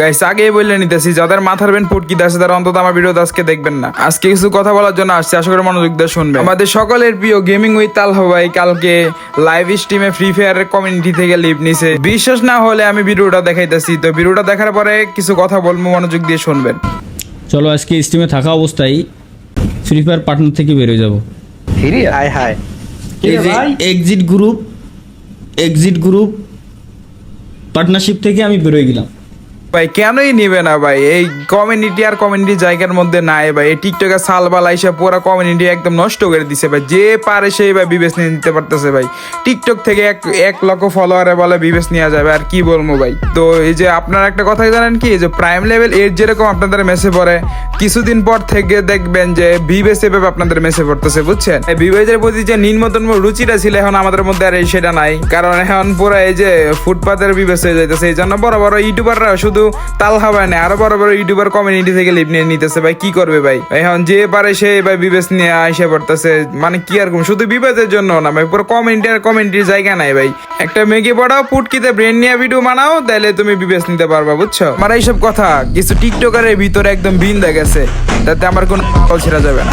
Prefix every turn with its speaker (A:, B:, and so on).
A: Guys আগেই বললে নিতেছি যাদের মাথার বেন ফুটকিতে আছে তারা অন্তত আমার ভিডিও আজকে দেখবেন না। আজকে কিছু কথা বলার জন্য আসছে আশা করি মনোযোগ দিয়ে শুনবে আমাদের সকলের প্রিয় গেমিং উইথ তাল ভাই কালকে লাইভ স্ট্রিমে ফ্রি ফায়ারের কমিউনিটি থেকে লিভ নিছে। বিশ্বাস না হলে আমি ভিডিওটা দেখাইতেছি। তো ভিডিওটা দেখার পরে কিছু কথা বলব মনোযোগ দিয়ে শুনবেন।
B: চলো আজকে স্টিমে থাকা অবস্থায় ফ্রি ফায়ার পার্টনার থেকে বেরোয় যাব।
C: হায় হায়
B: exit group exit group partnership থেকে আমি বেরোয় গেলাম।
A: ভাই, কেনই নিবে না ভাই? এই কমিউনিটি আর কমিউনিটি জায়গার মধ্যে নাই ভাই। এই টিকটকে সাল বালা এসে পুরো কমিউনিটি একদম নষ্ট করে দিছে ভাই। যে পারে সেই ভাই বিবেচ নিয়ে নিতে পারতেছে ভাই। টিকটক থেকে এক এক লক্ষ ফলোয়ারে বলে বিবেচ নেওয়া যাবে, আর কি বলব ভাই? তো এই যে আপনার একটা কথা জানেন কি? যে প্রাইম লেভেল এর যেরকম আপনাদের মেসে পড়ে, কিছুদিন পর থেকে দেখবেন যে বিবেস এভাবে আপনাদের মেসে পড়তেছে, বুঝছেন? এই বিবেচের প্রতি যে নিম্নতম রুচিটা ছিল, এখন আমাদের মধ্যে আর এই সেটা নাই। কারণ এখন পুরো এই যে ফুটপাতের বিবেচ হয়ে যাইতেছে, এই জন্য বড় বড় ইউটিউবাররা শুধু তাল খাবায় না। আরও বড় বড় ইউটিউবার কমিউনিটি থেকে লিভ নিয়ে নিতেছে ভাই, কি করবে ভাই? এখন যে পারে সে ভাই বিবেচ নিয়ে আইসে পড়তেছে। মানে কি আর শুধু বিবেচের জন্য না ভাই, পুরো কমিউনিটি আর কমিউনিটির জায়গা নাই ভাই। একটা মেগে পড়াও, পুটকিতে ব্রেন নিয়ে ভিডিও বানাও তাহলে তুমি বিবেচ নিতে পারবা, বুঝছ? আমার এইসব কথা, কিছু টিকটকারের ভিতরে একদম বিন গেছে। তাতে আমার কোনো ছেড়া যাবে না।